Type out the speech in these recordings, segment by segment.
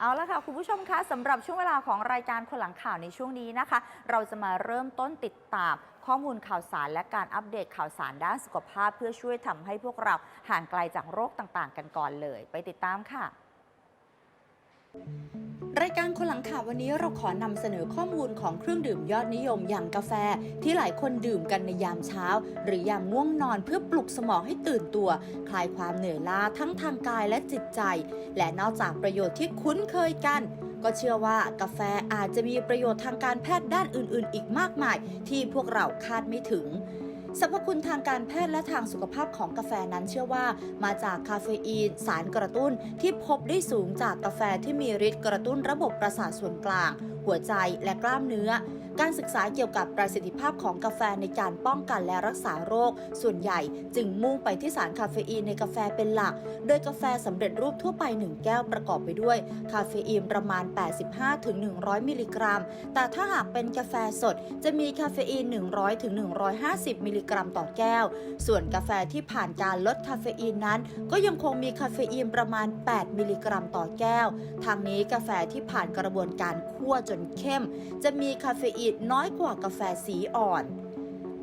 เอาละค่ะคุณผู้ชมคะสำหรับช่วงเวลาของรายการคนหลังข่าวในช่วงนี้นะคะ เราจะมาเริ่มต้นติดตามข้อมูลข่าวสารและการอัปเดตข่าวสารด้านสุขภาพ เพื่อช่วยทำให้พวกเราห่างไกลจากโรคต่างๆ กันก่อนเลย ไปติดตามค่ะ รายการคนหลังข่าววันนี้เราขอนำเสนอข้อมูลของเครื่องดื่มยอดนิยมอย่างกาแฟ ที่หลายคนดื่มกันในยามเช้า หรือยามง่วงนอนเพื่อปลุกสมองให้ตื่นตัว คลายความเหนื่อยล้าทั้งทางกายและจิตใจ และนอกจากประโยชน์ที่คุ้นเคยกัน ก็เชื่อว่ากาแฟอาจจะมีประโยชน์ทางการแพทย์ด้านอื่น ๆ อีกมากมาย ที่พวกเราคาดไม่ถึง สรรพคุณทางการแพทย์และทางสุขภาพของกาแฟนั้นเชื่อว่า มาจากคาเฟอีน สารกระตุ้นที่พบได้สูงจากกาแฟที่มีฤทธิ์กระตุ้นระบบประสาทส่วนกลาง หัวใจและกล้ามเนื้อ การศึกษาเกี่ยวกับประสิทธิภาพของกาแฟในการป้องกันและรักษาโรค ส่วนใหญ่จึงมุ่งไปที่สารคาเฟอีนในกาแฟเป็นหลัก โดยกาแฟสำเร็จรูปทั่วไป 1 แก้วประกอบไปด้วย คาเฟอีนประมาณ 85-100 มิลลิกรัม แต่ถ้าหากเป็นกาแฟสดจะมีคาเฟอีน 100-150 มิลลิกรัมต่อแก้ว ส่วนกาแฟที่ผ่านการลดคาเฟอีนนั้น ก็ยังคงมีคาเฟอีนประมาณ 8 มิลลิกรัมต่อแก้ว ทางนี้กาแฟที่ผ่านกระบวนการคัั่วจนเข้ม จะมีคาเฟอีนน้อยกว่ากาแฟสีอ่อน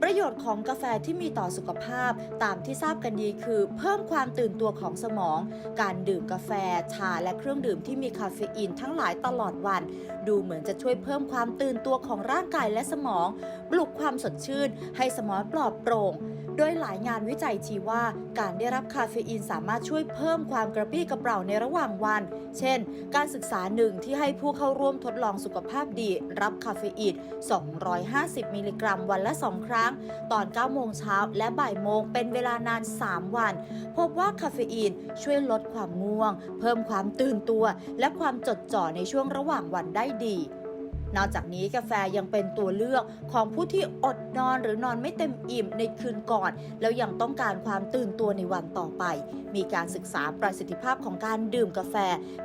ประโยชน์ของกาแฟที่มีต่อสุขภาพตามที่ทราบกันดีคือ เพิ่มความตื่นตัวของสมอง การดื่มกาแฟ ชาและเครื่องดื่มที่มีคาเฟอีนทั้งหลายตลอดวัน ดูเหมือนจะช่วยเพิ่มความตื่นตัวของร่างกายและสมอง ปลุกความสดชื่น ให้สมองปลอดโปร่ง โดยหลายงานวิจัยชี้ว่า การได้รับคาเฟอีนสามารถช่วยเพิ่มความกระปรี้กระเปร่าในระหว่างวัน เช่น การศึกษาหนึ่งที่ให้ผู้เข้าร่วมทดลองสุขภาพดี รับคาเฟอีน 250 มิลลิกรัมวันละ 2 ครั้ง ตอน 9 โมงเช้าและบ่ายโมงเป็นเวลานาน 3 วัน พบว่าคาเฟอีนช่วยลดความง่วง เพิ่มความตื่นตัว และความจดจ่อในช่วงระหว่างวันได้ดี นอกจากนี้กาแฟยังเป็นตัวเลือกของผู้ที่อดนอนหรือนอนไม่เต็มอิ่มในคืนก่อน แล้วยังต้องการความตื่นตัวในวันต่อไป มีการศึกษาประสิทธิภาพของการดื่มกาแฟ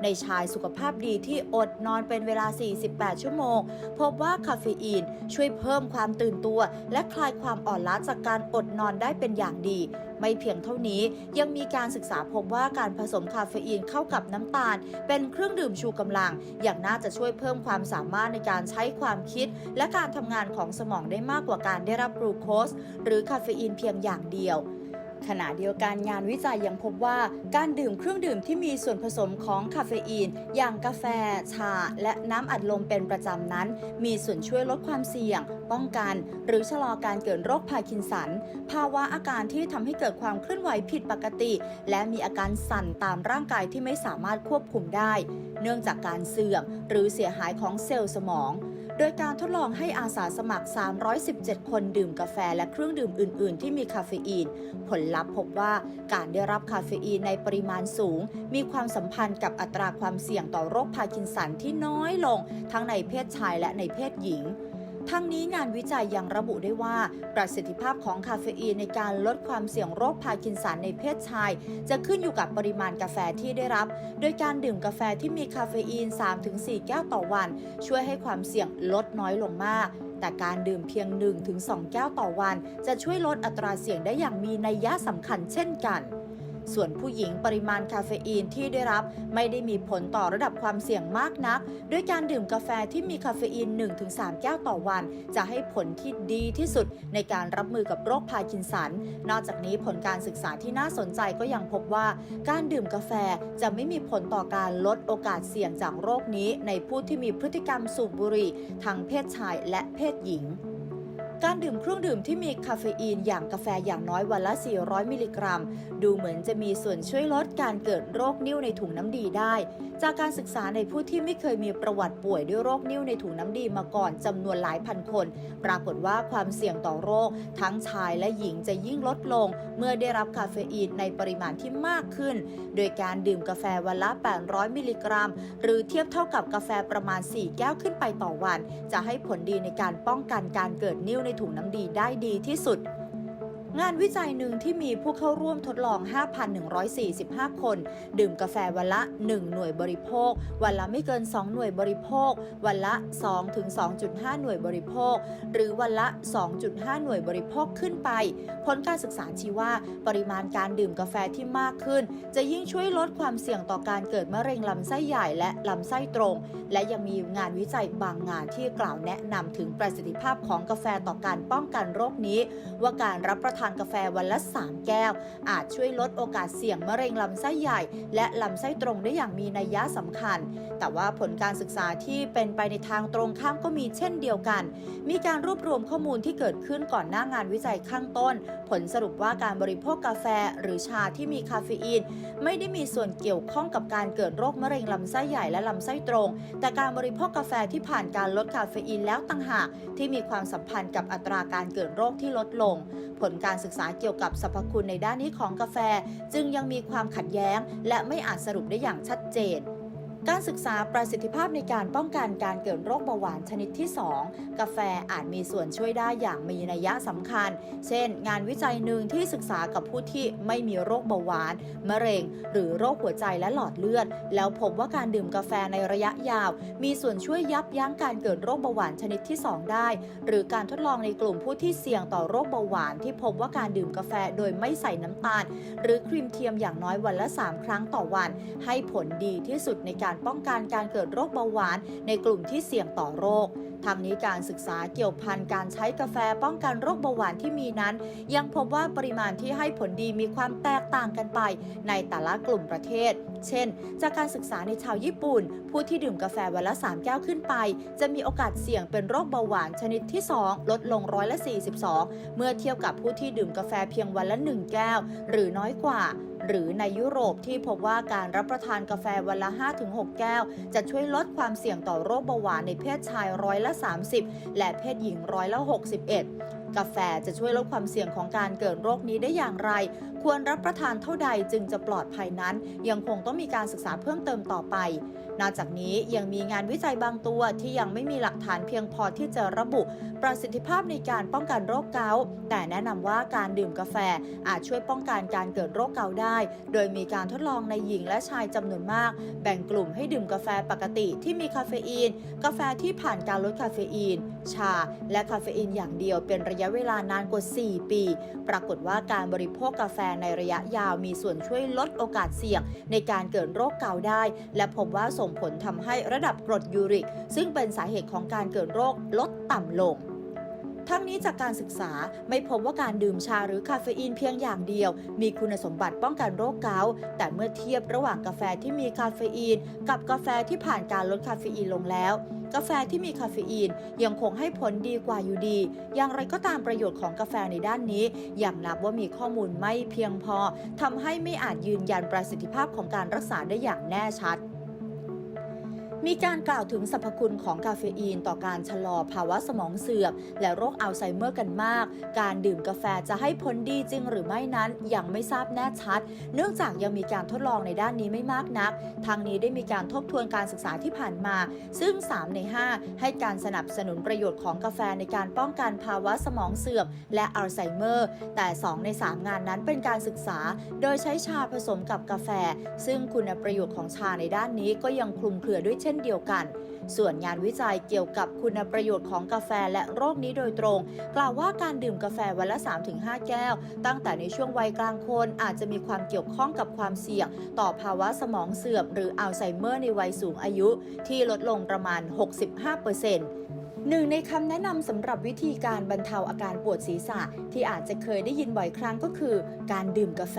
ในชายสุขภาพดีที่อดนอนเป็นเวลา 48 ชั่วโมง พบว่าคาเฟอีนช่วยเพิ่มความตื่นตัว และคลายความอ่อนล้าจากการอดนอนได้เป็นอย่างดี ไม่เพียงเท่านี้ยังมีการศึกษาพบว่าการผสมคาเฟอีนเข้ากับน้ำตาล เป็นเครื่องดื่มชูกำลัง อย่างน่าจะช่วยเพิ่มความสามารถในการใช้ความคิด และการทำงานของสมองได้มากกว่าการได้รับกลูโคสหรือคาเฟอีนเพียงอย่างเดียว ขณะเดียวกันงานวิจัยยังพบว่าการดื่มเครื่องดื่มที่มีส่วนผสมของคาเฟอีน อย่างกาแฟ ชา และน้ำอัดลมเป็นประจำนั้น มีส่วนช่วยลดความเสี่ยง ป้องกัน หรือชะลอการเกิดโรคพาร์กินสัน ภาวะอาการที่ทำให้เกิดความเคลื่อนไหวผิดปกติ และมีอาการสั่นตามร่างกายที่ไม่สามารถควบคุมได้ เนื่องจากการเสื่อมหรือเสียหายของเซลล์สมอง ดยการทดลองให้อาสาสมัคร 317 คนดื่มกาแฟและเครื่องดื่มอื่น ๆ ที่มีคาเฟอีน ผลลัพธ์พบว่าการได้รับคาเฟอีนในปริมาณสูง มีความสัมพันธ์กับอัตราความเสี่ยงต่อโรคพาร์กินสันที่น้อยลง ทั้งในเพศชายและในเพศหญิง ทั้งนี้งานวิจัยยังระบุได้ว่า ประสิทธิภาพของคาเฟอีนในการลดความเสี่ยงโรคพาร์กินสันในเพศชาย จะขึ้นอยู่กับปริมาณกาแฟที่ได้รับ โดยการดื่มกาแฟที่มีคาเฟอีน 3-4 แก้วต่อวัน ช่วยให้ความเสี่ยงลดน้อยลงมาก แต่การดื่มเพียง 1-2 แก้วต่อวัน จะช่วยลดอัตราเสี่ยงได้อย่างมีนัยยะสำคัญเช่นกัน ส่วนผู้หญิงปริมาณคาเฟอีนที่ได้รับไม่ได้มีผลต่อระดับความเสี่ยงมากนัก ด้วยการดื่มกาแฟที่มีคาเฟอีน 1-3 แก้วต่อวัน จะให้ผลที่ดีที่สุดในการรับมือกับโรคพาร์กินสัน นอกจากนี้ผลการศึกษาที่น่าสนใจก็ยังพบว่า การดื่มกาแฟจะไม่มีผลต่อการลดโอกาสเสี่ยงจากโรคนี้ ในผู้ที่มีพฤติกรรมสูบบุหรี่ทั้งเพศชายและเพศหญิง การดื่มเครื่องดื่มที่มีคาเฟอีนอย่างกาแฟอย่างน้อยวันละ 400 มิลลิกรัม ดูเหมือนจะมีส่วนช่วยลดการเกิดโรคนิ่วในถุงน้ำดีได้ จากการศึกษาในผู้ที่ไม่เคยมีประวัติป่วยด้วยโรคนิ่วในถุงน้ำดีมาก่อนจำนวนหลายพันคน ปรากฏว่าความเสี่ยงต่อโรค ทั้งชายและหญิงจะยิ่งลดลง เมื่อได้รับคาเฟอีนในปริมาณที่มากขึ้น โดยการดื่มกาแฟวันละ 800 มิลลิกรัม หรือเทียบเท่ากับกาแฟประมาณ 4 แก้วขึ้นไปต่อวัน จะให้ผลดีในการป้องกันการเกิดนิ่วในถุงน้ำดีได้ดีที่สุด งานวิจัยหนึ่งที่มีผู้เข้าร่วมทดลอง 5,145 คน ดื่มกาแฟวันละ 1 หน่วยบริโภค วันละไม่เกิน 2 หน่วยบริโภค วันละ2ถึง2.5 หน่วยบริโภค หรือวันละ 2.5 หน่วยบริโภคขึ้นไป ผลการศึกษาชี้ว่า ปริมาณการดื่มกาแฟที่มากขึ้น จะยิ่งช่วยลดความเสี่ยงต่อการเกิดมะเร็งลำไส้ใหญ่และลำไส้ตรง และยังมีงานวิจัยบางงานที่กล่าวแนะนำถึงประสิทธิภาพของกาแฟต่อการป้องกันโรคนี้ ว่าการรับประทานกาแฟวันละ 3 แก้ว อาจช่วยลดโอกาสเสี่ยงมะเร็งลำไส้ใหญ่ และลำไส้ตรงได้อย่างมีนัยยะสำคัญ แต่ว่าผลการศึกษาที่เป็นไปในทางตรงข้ามก็มีเช่นเดียวกัน มีการรวบรวมข้อมูลที่เกิดขึ้นก่อนหน้างานวิจัยข้างต้น ผลสรุปว่าการบริโภคกาแฟหรือชาที่มีคาเฟอีน ไม่ได้มีส่วนเกี่ยวข้องกับการเกิดโรคมะเร็งลำไส้ใหญ่และลำไส้ตรง แต่การบริโภคกาแฟที่ผ่านการลดคาเฟอีนแล้วต่างหากที่มีความสัมพันธ์กับอัตราการเกิดโรคที่ลดลง ผลการการศึกษาเกี่ยวกับสรรพคุณในด้านนี้ของกาแฟ จึงยังมีความขัดแย้ง และไม่อาจสรุปได้อย่างชัดเจน การศึกษาประสิทธิภาพในการป้องกันการเกิดโรคเบาหวานชนิดที่ 2 กาแฟอาจมีส่วนช่วยได้อย่างมีนัยยะสำคัญ เช่น งานวิจัยหนึ่งที่ศึกษากับผู้ที่ไม่มีโรคเบาหวาน มะเร็ง หรือโรคหัวใจและหลอดเลือด แล้วพบว่าการดื่มกาแฟในระยะยาว มีส่วนช่วยยับยั้งการเกิดโรคเบาหวานชนิดที่ 2 ได้ หรือการทดลองในกลุ่มผู้ที่เสี่ยงต่อโรคเบาหวาน ที่พบว่าการดื่มกาแฟโดยไม่ใส่น้ำตาล หรือครีมเทียมอย่างน้อยวันละ 3 ครั้งต่อวัน ให้ผลดีที่สุดในการป้องกันการเกิดโรคเบาหวาน ในกลุ่มที่เสี่ยงต่อโรคทางนี้การศึกษาเกี่ยวพันการใช้กาแฟป้องกันโรคเบาหวานที่มีนั้น ยังพบว่าปริมาณที่ให้ผลดีมีความแตกต่างกันไปในแต่ละกลุ่มประเทศ เช่น จากการศึกษาในชาวญี่ปุ่น ผู้ที่ดื่มกาแฟวันละ 3 แก้วขึ้นไป จะมีโอกาสเสี่ยงเป็นโรคเบาหวานชนิดที่ 2 ลดลงร้อยละ 42 เมื่อเทียบกับผู้ที่ดื่มกาแฟเพียงวันละ 1 แก้ว หรือน้อยกว่า หรือในยุโรปที่พบว่าการรับประทานกาแฟวันละ 5-6 แก้ว จะช่วยลดความเสี่ยงต่อโรคเบาหวานในเพศชายร้อยละ 30 และเพศหญิงร้อยละ 61กาแฟจะช่วยลดความเสี่ยงของการเกิดโรคนี้ได้อย่างไร ควรรับประทานเท่าใดจึงจะปลอดภัยนั้น ยังคงต้องมีการศึกษาเพิ่มเติมต่อไป นอกจากนี้ยังมีงานวิจัยบางตัวที่ยังไม่มีหลักฐานเพียงพอที่จะระบุประสิทธิภาพในการป้องกันโรคเกาต์แต่แนะนำว่าการดื่มกาแฟอาจช่วยป้องกันการเกิดโรคเกาต์ได้ โดยมีการทดลองในหญิงและชายจำนวนมาก แบ่งกลุ่มให้ดื่มกาแฟปกติที่มีคาเฟอีน กาแฟที่ผ่านการลดคาเฟอีน ชา และคาเฟอีนอย่างเดียวเป็นระยะเวลานานกว่า 4 ปี ปรากฏว่าการบริโภคกาแฟในระยะยาวมีส่วนช่วยลดโอกาสเสี่ยง ในการเกิดโรคเกาต์ได้ และพบว่าส่งผลทำให้ระดับกรดยูริก ซึ่งเป็นสาเหตุของการเกิดโรคลดต่ำลง ทั้งนี้จากการศึกษาไม่พบว่าการดื่มชาหรือคาเฟอีนเพียงอย่างเดียว มีคุณสมบัติป้องกันโรคเกาต์แต่เมื่อเทียบระหว่างกาแฟที่มีคาเฟอีน กับกาแฟที่ผ่านการลดคาเฟอีนลงแล้วกาแฟที่มีคาเฟอีนยังคงให้ผลดีกว่าอยู่ดี อย่างไรก็ตามประโยชน์ของกาแฟในด้านนี้ ยังนับว่ามีข้อมูลไม่เพียงพอ ทำให้ไม่อาจยืนยันประสิทธิภาพของการรักษาได้อย่างแน่ชัด มีการกล่าวถึงสรรพคุณของกาเฟอีนต่อการชะลอภาวะสมองเสื่อม และโรคอัลไซเมอร์กันมาก การดื่มกาแฟจะให้ผลดีจริงหรือไม่นั้นยังไม่ทราบแน่ชัด เนื่องจากยังมีการทดลองในด้านนี้ไม่มากนัก ทางนี้ได้มีการทบทวนการศึกษาที่ผ่านมา ซึ่ง 3 ใน 5 ให้การสนับสนุนประโยชน์ของกาแฟในการป้องกันภาวะสมองเสื่อม และอัลไซเมอร์ แต่ 2 ใน 3 งานนั้นเป็นการศึกษา โดยใช้ชาผสมกับกาแฟ ซึ่งคุณประโยชน์ของชาในด้านนี้ก็ยังคลุมเครือด้วยเช่นเดียวกัน ส่วนงานวิจัยเกี่ยวกับคุณประโยชน์ของกาแฟและโรคนี้โดยตรง กล่าวว่าการดื่มกาแฟวันละ 3-5 แก้ว ตั้งแต่ในช่วงวัยกลางคนอาจจะมีความเกี่ยวข้องกับความเสี่ยง ต่อภาวะสมองเสื่อมหรืออัลไซเมอร์ในวัยสูงอายุ ที่ลดลงประมาณ 65% หนึ่งในคำแนะนำสำหรับวิธีการบรรเทาอาการปวดศีรษะ ที่อาจจะเคยได้ยินบ่อยครั้งก็คือ การดื่มกาแฟ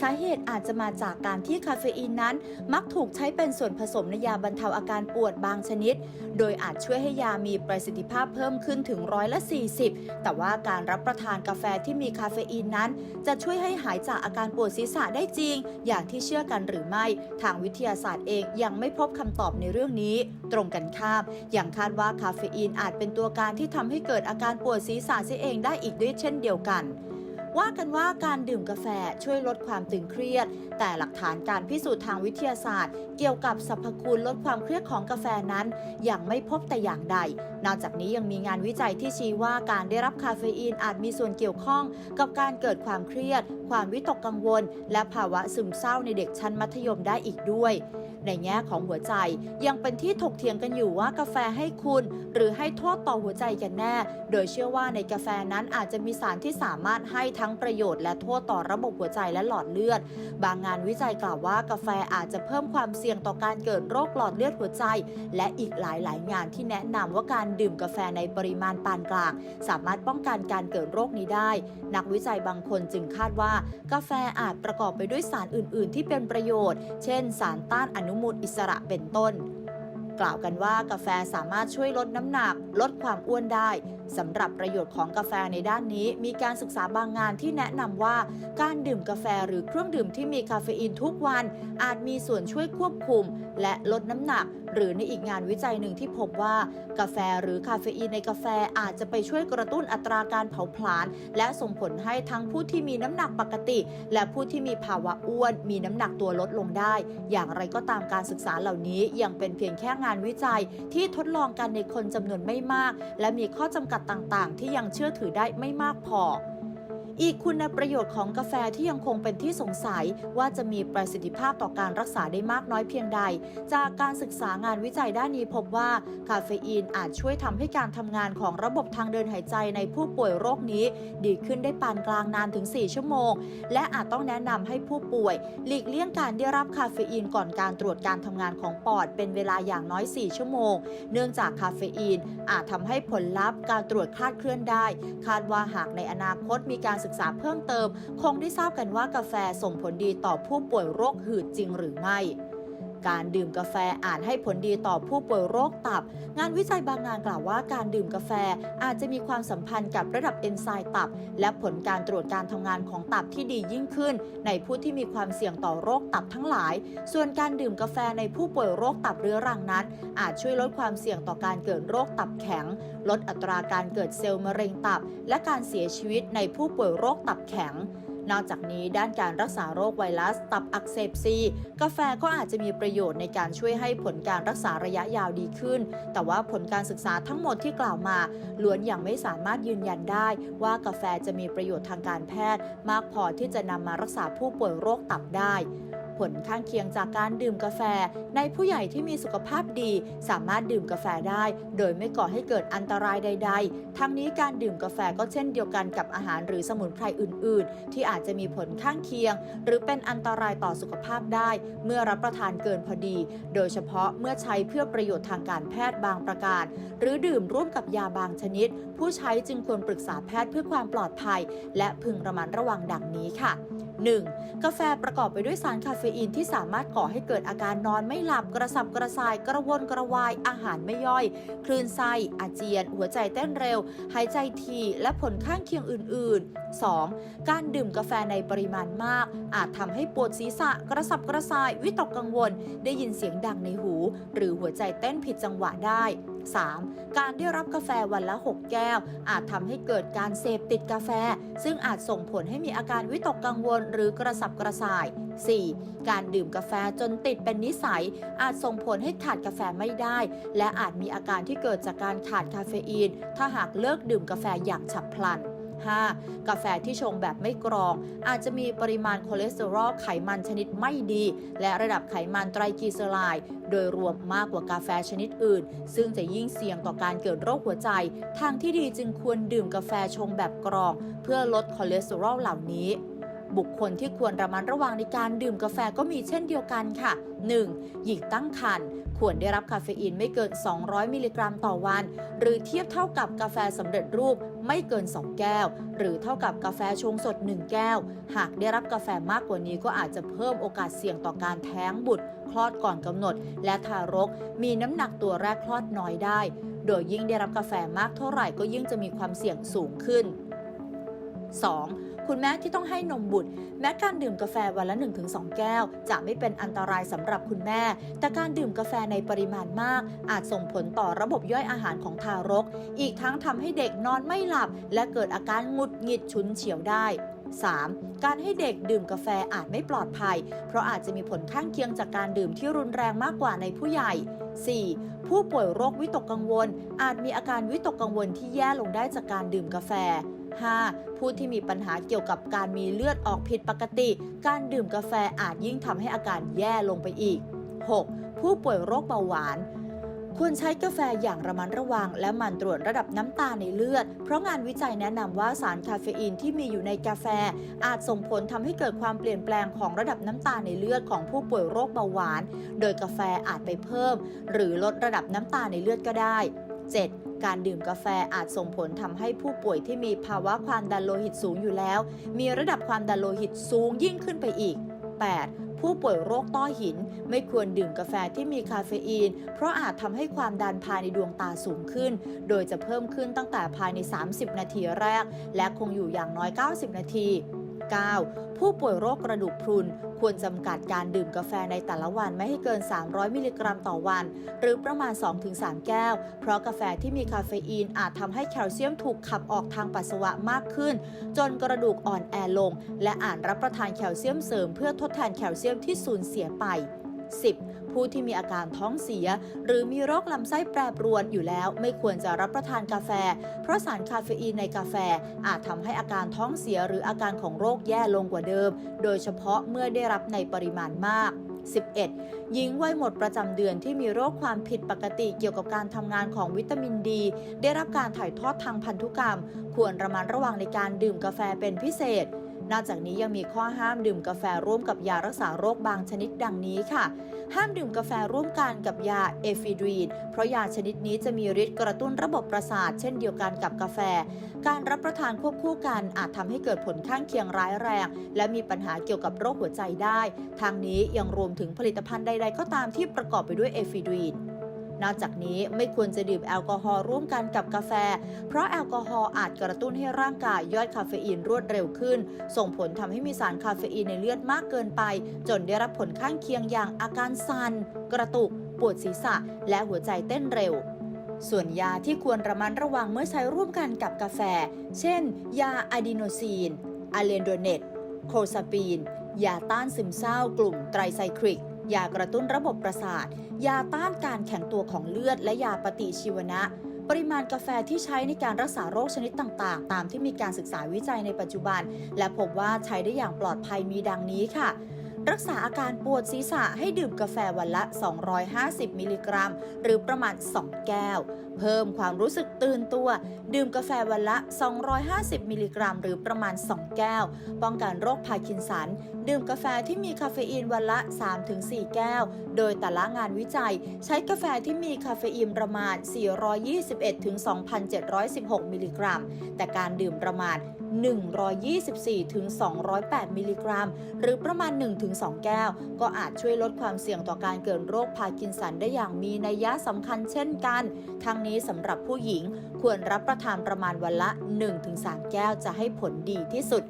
สาเหตุอาจจะมาจากการที่คาเฟอีนนั้น มักถูกใช้เป็นส่วนผสมในยาบรรเทาอาการปวดบางชนิด โดยอาจช่วยให้ยามีประสิทธิภาพเพิ่มขึ้นถึงร้อยละ 40 แต่ว่าการรับประทานกาแฟที่มีคาเฟอีนนั้น จะช่วยให้หายจากอาการปวดศีรษะได้จริง อย่างที่เชื่อกันหรือไม่ ทางวิทยาศาสตร์เองยังไม่พบคำตอบในเรื่องนี้ ตรงกันข้าม อย่างคาดว่าคาเฟอีนอาจเป็นตัวการที่ทำให้เกิดอาการปวดศีรษะเสียเองได้อีกด้วยเช่นเดียวกัน ว่ากันว่าการดื่มกาแฟช่วยลดความตึงเครียด แต่หลักฐานการพิสูจน์ทางวิทยาศาสตร์ เกี่ยวกับสรรพคุณลดความเครียดของกาแฟนั้น ยังไม่พบแต่อย่างใด นอกจากนี้ยังมีงานวิจัยที่ชี้ว่าการได้รับคาเฟอีนอาจมีส่วนเกี่ยวข้อง กับการเกิดความเครียด ความวิตกกังวล และภาวะซึมเศร้าในเด็กชั้นมัธยมได้อีกด้วย ในแง่ของหัวใจยังเป็นที่ถกเถียงกันอยู่ว่ากาแฟให้คุณ หรือให้โทษต่อหัวใจกันแน่ โดยเชื่อว่าในกาแฟนั้นอาจจะมีสารที่สามารถให้ทั้งประโยชน์และโทษต่อระบบหัวใจและหลอดเลือด บางงานวิจัยกล่าวว่ากาแฟอาจจะเพิ่มความเสี่ยงต่อการเกิดโรคหลอดเลือดหัวใจ และอีกหลายๆ งานที่แนะนำว่าการดื่มกาแฟในปริมาณปานกลาง สามารถป้องกันการเกิดโรคนี้ได้ นักวิจัยบางคนจึงคาดว่า กาแฟอาจประกอบไปด้วยสารอื่น ๆ ที่เป็นประโยชน์ เช่น สารต้านอนุมูลอิสระเป็นต้น กล่าวกันว่ากาแฟสามารถช่วยลดน้ำหนัก ลดความอ้วนได้สำหรับประโยชน์ของกาแฟในด้านนี้ มีการศึกษาบางงานที่แนะนำว่า การดื่มกาแฟหรือเครื่องดื่มที่มีคาเฟอีนทุกวัน อาจมีส่วนช่วยควบคุม และลดน้ำหนักหรือในอีกงานวิจัยหนึ่งที่พบว่ากาแฟหรือคาเฟอีนในกาแฟอาจจะไปช่วยกระตุ้นอัตราการเผาผลาญและส่งผลให้ทั้งผู้ที่มีน้ำหนักปกติ และผู้ที่มีภาวะอ้วน มีน้ำหนักตัวลดลงได้ อย่างไรก็ตามการศึกษาเหล่านี้ยังเป็นเพียงแค่งานวิจัยที่ทดลองกันในคนจำนวนไม่มาก และมีข้อจำกัดต่างๆ ที่ยังเชื่อถือได้ไม่มากพอ อีกคุณประโยชน์ของกาแฟที่ยังคงเป็นที่สงสัยว่าจะมีประสิทธิภาพต่อการรักษาได้มากน้อยเพียงใด จากการศึกษางานวิจัยด้านนี้พบว่าคาเฟอีนอาจช่วยทำให้การทำงานของระบบทางเดินหายใจในผู้ป่วยโรคนี้ ดีขึ้นได้ปานกลางนานถึง 4 ชั่วโมง และอาจต้องแนะนำให้ผู้ป่วย หลีกเลี่ยงการได้รับคาเฟอีนก่อนการตรวจการทำงานของปอดเป็นเวลาอย่างน้อย 4 ชั่วโมง เนื่องจากคาเฟอีนอาจทำให้ผลลัพธ์การตรวจคลาดเคลื่อนได้ คาดว่าหากในอนาคตมีการศึกึกษาเพิ่มเติม คงได้ทราบกันว่ากาแฟส่งผลดีต่อผู้ป่วยโรคหืดจริงหรือไม่ การดื่มกาแฟอาจให้ผลดีต่อผู้ป่วยโรคตับ งานวิจัยบางงานกล่าวว่าการดื่มกาแฟอาจจะมีความสัมพันธ์กับระดับเอนไซม์ตับ และผลการตรวจการทำงานของตับที่ดียิ่งขึ้น ในผู้ที่มีความเสี่ยงต่อโรคตับทั้งหลาย ส่วนการดื่มกาแฟในผู้ป่วยโรคตับเรื้อรังนั้น อาจช่วยลดความเสี่ยงต่อการเกิดโรคตับแข็ง ลดอัตราการเกิดเซลล์มะเร็งตับ และการเสียชีวิตในผู้ป่วยโรคตับแข็ง นอกจากนี้ด้านการรักษาโรคไวรัส ตับอักเสบซีกาแฟก็อาจจะมีประโยชน์ในการช่วยให้ผลการรักษาระยะยาวดีขึ้น แต่ว่าผลการศึกษาทั้งหมดที่กล่าวมาล้วนยังไม่สามารถยืนยันได้ ว่ากาแฟจะมีประโยชน์ทางการแพทย์ มากพอที่จะนำมารักษาผู้ป่วยโรคตับได้ ผลข้างเคียงจากการดื่มกาแฟ ในผู้ใหญ่ที่มีสุขภาพดี สามารถดื่มกาแฟได้ โดยไม่ก่อให้เกิดอันตรายใด ๆ ทั้งนี้การดื่มกาแฟก็เช่นเดียวกันกับอาหารหรือสมุนไพรอื่น ๆ ที่อาจจะมีผลข้างเคียง หรือเป็นอันตรายต่อสุขภาพได้ เมื่อรับประทานเกินพอดี โดยเฉพาะเมื่อใช้เพื่อประโยชน์ทางการแพทย์บางประการ หรือดื่มร่วมกับยาบางชนิด ผู้ใช้จึงควรปรึกษาแพทย์เพื่อความปลอดภัย และพึงระมัดระวังดังนี้ค่ะ 1. กาแฟประกอบไปด้วยสารคาเฟอีนที่สามารถก่อให้เกิดอาการนอนไม่หลับกระสับกระส่ายกระวนกระวายอาหารไม่ย่อย คลื่นไส้อาเจียน หัวใจเต้นเร็ว หายใจทีและผลข้างเคียงอื่น ๆ 2. การดื่มกาแฟในปริมาณมาก อาจทำให้ปวดศีรษะกระสับกระส่ายวิตกกังวล ได้ยินเสียงดังในหู หรือหัวใจเต้นผิดจังหวะได้ 3. การได้รับกาแฟวันละ 6 แก้ว อาจทำให้เกิดการเสพติดกาแฟ ซึ่งอาจส่งผลให้มีอาการวิตกกังวลหรือกระสับกระส่าย 4. การดื่มกาแฟจนติดเป็นนิสัย อาจส่งผลให้ขาดกาแฟไม่ได้ และอาจมีอาการที่เกิดจากการขาดคาเฟอีน ถ้าหากเลิกดื่มกาแฟอย่างฉับพลัน 5. กาแฟที่ชงแบบไม่กรอง อาจจะมีปริมาณคอเลสเตอรอลไขมันชนิดไม่ดี และระดับไขมันไตรกลีเซอไรด์โดยรวมมากกว่ากาแฟชนิดอื่น ซึ่งจะยิ่งเสี่ยงต่อการเกิดโรคหัวใจ ทางที่ดีจึงควรดื่มกาแฟชงแบบกรอง เพื่อลดคอเลสเตอรอลเหล่านี้ บุคคลที่ควรระมัดระวังในการดื่มกาแฟก็มีเช่นเดียวกันค่ะ 1. หญิงตั้งครรภ์ควรได้รับคาเฟอีนไม่เกิน 200 มิลลิกรัมต่อวัน หรือเทียบเท่ากับกาแฟสำเร็จรูปไม่เกิน 2 แก้ว หรือเท่ากับกาแฟชงสด 1 แก้ว หากได้รับกาแฟมากกว่านี้ก็อาจจะเพิ่มโอกาสเสี่ยงต่อการแท้งบุตร คลอดก่อนกำหนด และทารก มีน้ำหนักตัวแรกคลอดน้อยได้ โดยยิ่งได้รับกาแฟมากเท่าไหร่ก็ยิ่งจะมีความเสี่ยงสูงขึ้น 2. คุณแม่ที่ต้องให้นมบุตร แม้การดื่มกาแฟวันละ 1-2 แก้ว จะไม่เป็นอันตรายสำหรับคุณแม่ แต่การดื่มกาแฟในปริมาณมาก อาจส่งผลต่อระบบย่อยอาหารของทารก อีกทั้งทำให้เด็กนอนไม่หลับ และเกิดอาการหงุดหงิดฉุนเฉียวได้ 3. การให้เด็กดื่มกาแฟอาจไม่ปลอดภัย เพราะอาจจะมีผลข้างเคียงจากการดื่มที่รุนแรงมากกว่าในผู้ใหญ่ 4. ผู้ป่วยโรควิตกกังวล อาจมีอาการวิตกกังวลที่แย่ลงได้จากการดื่มกาแฟ 5. ผู้ที่มีปัญหาเกี่ยวกับการมีเลือดออกผิดปกติ การดื่มกาแฟอาจยิ่งทำให้อาการแย่ลงไปอีก 6. ผู้ป่วยโรคเบาหวานควรใช้กาแฟอย่างระมัดระวัง และหมั่นตรวจระดับน้ำตาในเลือด เพราะงานวิจัยแนะนำว่าสารคาเฟอีนที่มีอยู่ในกาแฟ อาจส่งผลทำให้เกิดความเปลี่ยนแปลงของระดับน้ำตาในเลือดของผู้ป่วยโรคเบาหวาน โดยกาแฟอาจไปเพิ่ม หรือลดระดับน้ำตาในเลือดก็ได้ 7. การดื่มกาแฟอาจส่งผลทำให้ผู้ป่วยที่มีภาวะความดันโลหิตสูงอยู่แล้ว มีระดับความดันโลหิตสูงยิ่งขึ้นไปอีก 8. ผู้ป่วยโรคต้อหินไม่ควรดื่มกาแฟที่มีคาเฟอีน เพราะอาจทำให้ความดันภายในดวงตาสูงขึ้น โดยจะเพิ่มขึ้นตั้งแต่ภายใน 30 นาทีแรก และคงอยู่อย่างน้อย 90 นาที 9. ผู้ป่วยโรคกระดูกพรุน ควรจำกัดการดื่มกาแฟในแต่ละวันไม่ให้เกิน 300 มิลลิกรัมต่อวัน หรือประมาณ 2-3 แก้ว เพราะกาแฟที่มีคาเฟอีนอาจทำให้แคลเซียมถูกขับออกทางปัสสาวะมากขึ้น จนกระดูกอ่อนแอลง และอาจรับประทานแคลเซียมเสริมเพื่อทดแทนแคลเซียมที่สูญเสียไป 10. ผู้ที่มีอาการท้องเสีย หรือมีโรคลำไส้แปรปรวนอยู่แล้ว ไม่ควรจะรับประทานกาแฟ เพราะสารคาเฟอีนในกาแฟอาจทำให้อาการท้องเสียหรืออาการของโรคแย่ลงกว่าเดิม โดยเฉพาะเมื่อได้รับในปริมาณมาก 11. หญิงวัยหมดประจำเดือนที่มีโรคความผิดปกติเกี่ยวกับการทำงานของวิตามินดี ได้รับการถ่ายทอดทางพันธุกรรม ควรระมัดระวังในการดื่มกาแฟเป็นพิเศษนอกจากนี้ยังมีข้อห้ามดื่มกาแฟร่วมกับยารักษาโรคบางชนิดดังนี้ค่ะ ห้ามดื่มกาแฟร่วมกันกับยาเอฟิดรีน เพราะยาชนิดนี้จะมีฤทธิ์กระตุ้นระบบประสาทเช่นเดียวกันกับกาแฟ การรับประทานควบคู่กันอาจทำให้เกิดผลข้างเคียงร้ายแรง และมีปัญหาเกี่ยวกับโรคหัวใจได้ ทางนี้ยังรวมถึงผลิตภัณฑ์ใดๆก็ตามที่ประกอบไปด้วยเอฟิดรีน นอกจากนี้ไม่ควรจะดื่มแอลกอฮอล์ร่วมกันกับกาแฟ เพราะแอลกอฮอล์อาจกระตุ้นให้ร่างกายย่อยคาเฟอีนรวดเร็วขึ้น ส่งผลทำให้มีสารคาเฟอีนในเลือดมากเกินไป จนได้รับผลข้างเคียงอย่างอาการสัน่นกระตุก ปวดศีรษะ และหัวใจเต้นเร็วส่วนยาที่ควรระมัดระวังเมื่อใช้ร่วมกันกับกาแฟ เช่น ยาอะดีโนซีนอะเลนโดเนต โคซาปีน ยาต้านซึมเศร้ากลุ่มไตรไซคลิก ยากระตุ้นระบบประสาท ยาต้านการแข็งตัวของเลือด และยาปฏิชีวนะ ปริมาณกาแฟที่ใช้ในการรักษาโรคชนิดต่างๆ ตามที่มีการศึกษาวิจัยในปัจจุบัน และพบว่าใช้ได้อย่างปลอดภัยมีดังนี้ค่ะ รักษาอาการปวดศีรษะให้ดื่มกาแฟวันละ 250 มิลลิกรัม หรือประมาณ 2 แก้ว เพิ่มความรู้สึกตื่นตัว ดื่มกาแฟวันละ 250 มิลลิกรัม หรือประมาณ 2 แก้ว ป้องกันโรคพาร์กินสัน ดื่มกาแฟที่มีคาเฟอีนวันละ 3-4 แก้ว โดยแต่ละงานวิจัย ใช้กาแฟที่มีคาเฟอีนประมาณ 421-2,716 มิลลิกรัม แต่การดื่มประมาณ 124-208 มิลลิกรัม หรือประมาณ 1-2 แก้ว ก็อาจช่วยลดความเสี่ยงต่อการเกิดโรคพาร์กินสันได้อย่างมีนัยยะสำคัญเช่นกัน ทั้งนี้สำหรับผู้หญิงควรรับประทานประมาณวันละ 1-3 แก้วจะให้ผลดีที่สุด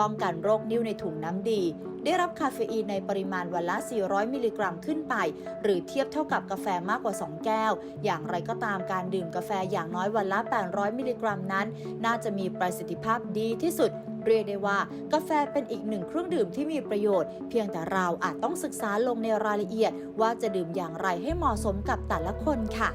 ป้องกันโรคนิ่วในถุงน้ำดี ได้รับคาเฟอีนในปริมาณวันละ 400 มิลลิกรัมขึ้นไป หรือเทียบเท่ากับกาแฟมากกว่า 2 แก้ว อย่างไรก็ตามการดื่มกาแฟอย่างน้อยวันละ 800 มิลลิกรัมนั้น น่าจะมีประสิทธิภาพดีที่สุดเรียกได้ว่ากาแฟเป็นอีกหนึ่งเครื่องดื่มที่มีประโยชน์ เพียงแต่เราอาจต้องศึกษาลงในรายละเอียด ว่าจะดื่มอย่างไรให้เหมาะสมกับแต่ละคนค่ะ